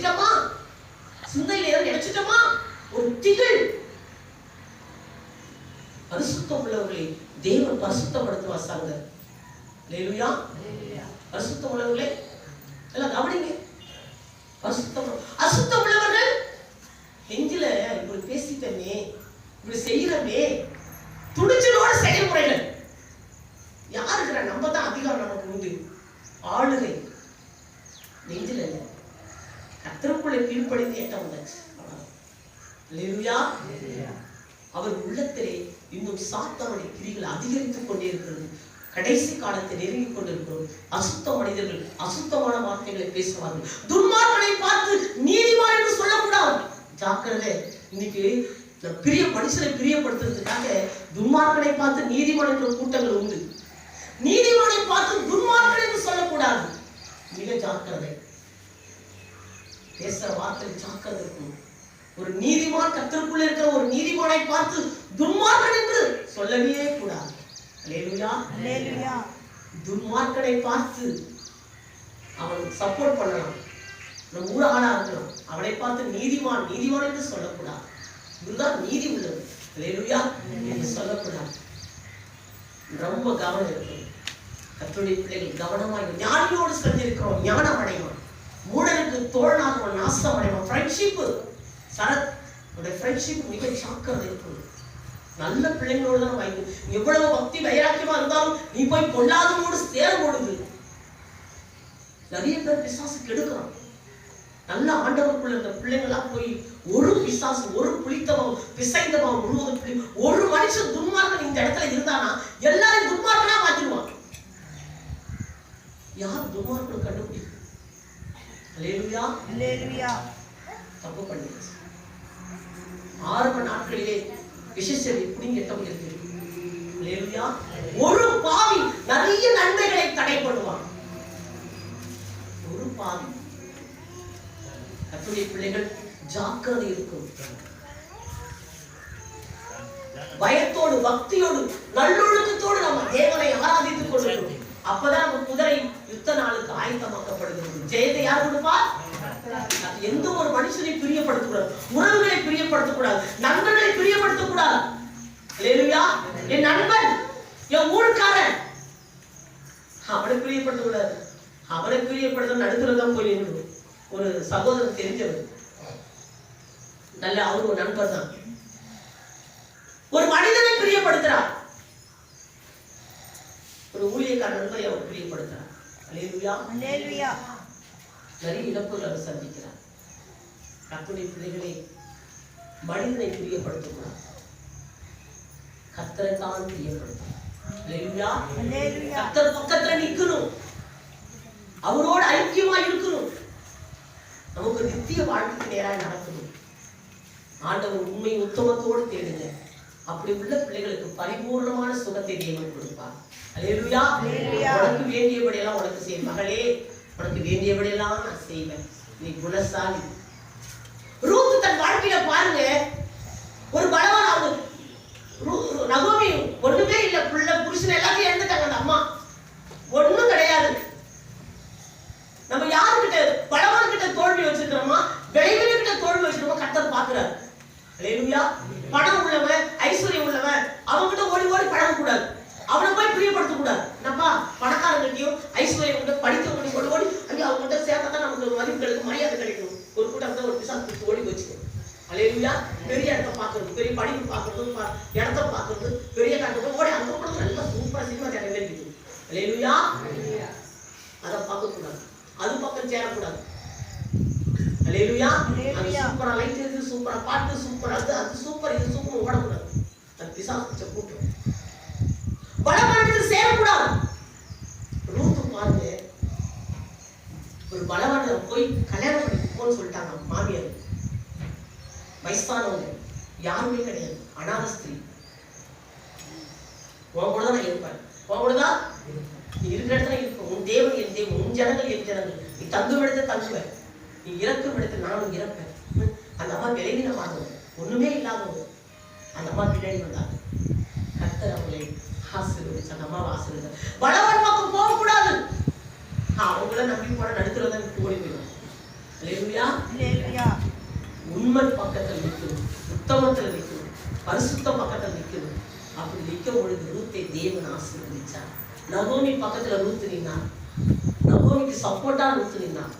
பேசிட்டோமா சிந்தையில ஏதோ நினைச்சிட்டோமா ஒரு திகில். பரிசுத்தம் உள்ளவர்களை தேவன் பரிசுத்தப்படுத்துவா சங்க லேலுயா பரிசுத்தம் உள்ளவர்களே எல்லாம் கவனிங்க. பரிசுத்தம் அசுத்தம் உள்ளவர்கள். நெஞ்சில இப்படி பேசிட்டமே இப்படி செய்யறமே துணிச்சலோட செயல்முறைகள் யாருக்குற நம்ம தான் அதிகாரம் நமக்கு உண்டு ஆளுகை நெஞ்சில இல்ல திருக்குளை கீழ்ப்படிந்து எட்ட வந்தாச்சு அவர் உள்ளத்திலே இன்னும் சாத்தவனை கிரிகள் அதிகரித்துக் கொண்டே இருக்கிறது கடைசி காலத்தை நெருங்கிக் கொண்டிருக்கிறோம். அசுத்த மனிதர்கள் அசுத்தமான வார்த்தைகளை பேசுவார்கள். துர்மார்களை பார்த்து நீதிமான் என்று சொல்லக்கூடாது. ஜாக்கிரதை. இன்னைக்கு இந்த பிரிய மனுஷனை பிரியப்படுத்துறதுக்காக துர்மார்களை பார்த்து நீதிமான் என்ற கூட்டங்கள் உண்டு. நீதிமானை பார்த்து துன்மார்க்கன் என்று சொல்லக்கூடாது. மிக ஜாக்கிரதை. பேசுற வார்த்தை ஜாக்கிரதை இருக்கணும் ஒரு நீதிமான் கத்தருக்குள்ள இருக்கிற ஒரு நீதிமானை பார்த்து துன்மார்க்கன் என்று சொல்லவே கூடாது. துன்மார்க்கனை பார்த்து அவன் சப்போர்ட் பண்ணலாம். நம்ம ஊர் ஆளா இருக்கலாம். அவனை பார்த்து நீதிமான் நீதிமான் என்று சொல்லக்கூடாது. இதுதான் நீதி உள்ளது. அல்லேலூயா. என்று சொல்லக்கூடாது. ரொம்ப கவனம் இருக்கணும் கத்துடைய பிள்ளைகள் கவனமாக ஞானியோடு சேர்ந்திருக்கிறோம் ஞானம் அடைவான் மூடனுக்கு தோழனாக நாசம் ஃப்ரெண்ட்ஷிப் சரத் உடைய ஃப்ரெண்ட்ஷிப் மிக ஜாக்கிரதை இருக்கணும் நல்ல பிள்ளைங்களோடு தான் வாங்கி எவ்வளவு பக்தி வைராக்கியமா இருந்தாலும் நீ போய் கொல்லாத தேர் போடுது. நிறைய பேர் பிசாசு கெடுக்கிறான் நல்ல ஆண்டவருக்குள்ள இந்த பிள்ளைங்களா போய் ஒரு பிசாசு ஒரு புளித்தவம் பிசைந்தவம் முழுவதும் பிடி- ஒரு மனுஷன் துன்மார்க்கன் இந்த இடத்துல இருந்தானா எல்லாரும் துன்மார்க்கனா மாத்திடுவான். யார் துன்மார்க்கன் கண்டுபிடிக்கும்? அல்லேலூயா Hallelujah. தப்பு பண்ணிடுச்சு ஆரம்ப நாட்களிலே விசேஷரை புடிங்கட்டம் இருக்கு அல்லேலூயா ஒரு பாவி நிறைய நன்மைகளை தடை பண்ணுவான். ஒரு பாவி. கத்துடைய பிள்ளைகள் ஜாக்கிரதை இருக்கும். பயத்தோடு பக்தியோடு நல்லொழுக்கத்தோடு நம்ம தேவனை ஆராதித்துக் கொள்கிறோம் அப்பதான் நம்ம குதிரை யுத்த நாளுக்கு ஆயத்தமாக்கப்படுகிறது ஜெயத்தை யார் கொடுப்பா? எந்த ஒரு மனுஷனை பிரியப்படுத்தக்கூடாது உறவுகளை பிரியப்படுத்தக்கூடாது. நண்பர்களை பிரியப்படுத்தக்கூடாது. என் நண்பன் என் ஊருக்காரன். அவனை பிரியப்படுத்தக்கூடாது. அவனை பிரியப்படுத்த நடுத்துல தான் போய் ஒரு சகோதரன் தெரிஞ்சவர். நல்ல அவர் ஒரு நண்பர் தான் ஒரு மனிதனை பிரியப்படுத்துறார். ஒரு ஊழியக்கார நண்பரை அவர் பிரியப்படுத்துறார். அல்லேலூயா. Hallelujah. நிறைய இழப்புகள் அவர் சந்திக்கிறார். கத்துடைய பிள்ளைகளை மனிதனை பிரியப்படுத்தக்கூடாது கத்தரை தான். கத்தர் பக்கத்துல நிக்கணும் அவரோட ஐக்கியமா இருக்கணும். நமக்கு நித்திய வாழ்க்கைக்கு நேராக நடக்கணும். ஆண்டவர் உண்மை உத்தமத்தோடு தேடுங்க. அப்படி உள்ள பிள்ளைகளுக்கு பரிபூர்ணமான சுகத்தை தேவன் கொடுப்பார். அல்லேலூயா. உனக்கு வேண்டியபடியெல்லாம் உனக்கு செய்ய மகளே உனக்கு வேண்டியபடியெல்லாம் நான் செய்வேன். நீ குணசாலி ரூத்து தன் வாழ்க்கையில பாருங்க. ஒரு பலவான் அவங்க நகோமி ஒண்ணுமே இல்ல புள்ள புருஷன் எல்லாத்தையும் இறந்துட்டாங்க அந்த அம்மா. ஒண்ணும் கிடையாது. நம்ம யாருக்கிட்ட பலவான் கிட்ட தோல்வி வச்சிருக்கிறோமா விளைவில கிட்ட தோல்வி வச்சிருக்கோமா கத்தர் பாக்குறாரு அல்லேலூயா பணம் உள்ளவன் ஐஸ்வர்யம் உள்ளவன் அவன்கிட்ட ஓடி ஓடி பழக கூடாது அவனை போய் பிரியப்படுத்த கூடாது என்னப்பா பணக்காரங்கிட்டையும் ஐஸ்வர்யம் கிட்ட படி கிடைக்கும் மரியாதை கிடைக்கும் ஒரு கூட்டம் தான் ஒரு பிசாசு ஓடி போச்சு அலையிலுயா? பெரிய இடத்த பார்க்கறது பெரிய படிப்பு பார்க்கறது இடத்த பார்க்கறது பெரிய காட்டு ஓடி அங்க கூட நல்லா சூப்பரா சினிமா தேட்டர் இருக்குது. அலையிலுயா? அதை பார்க்க கூடாது அது பக்கம் சேரக்கூடாது. அலையிலுயா? அது அல்லேலூயா. சூப்பரா லைட் இருக்கு சூப்பரா பாட்டு சூப்பரா அது அது சூப்பர் இது சூப்பர் ஓடக்கூடாது. அது பிசாசு கூட்டம். பலவானத்தில் சேரக்கூடாது ரூத்து பாருங்க ஒரு பலவான போய் கல்யாணம் சொல்லிட்டாங்க மாமியார். வயசானவங்க யாருமே கிடையாது. அனாத ஸ்திரீ. உன் கூட தான் நான் இருப்பேன். உன் கூட தான் நீ இருக்கிற இடத்துல இருப்ப உன் தேவன் என் தேவன். உன் ஜனங்கள் என் ஜனங்கள். நீ தங்கும் இடத்தை தங்குவேன். நீ இறக்கும் இடத்துல நானும் இறப்பேன். அந்த அம்மா விளைவினமானவங்க ஒண்ணுமே இல்லாதவங்க. அந்த அம்மா பின்னாடி வந்தாங்க. கர்த்தர் அவங்களை ஆசீர்வதிச்சு அந்த அம்மாவை ஆசீர்வதிச்சார் பலவன் பக்கம் போகக்கூடாது அவங்கள நம்பி போன நடுத்துல தான் விட்டு ஓடி போயிடும் அல்லேலூயா பக்கத்துல நிக்கணும் உத்தமத்துல நிக்கணும் பரிசுத்த பக்கத்துல நிக்கணும் அப்படி நிற்கும் பொழுது ரூத்தை தேவன் ஆசீர்வதிச்சார். நகோமி பக்கத்துல ரூத்து நின்னா நகோமிக்கு சப்போர்ட்டா ரூத்து நின்னா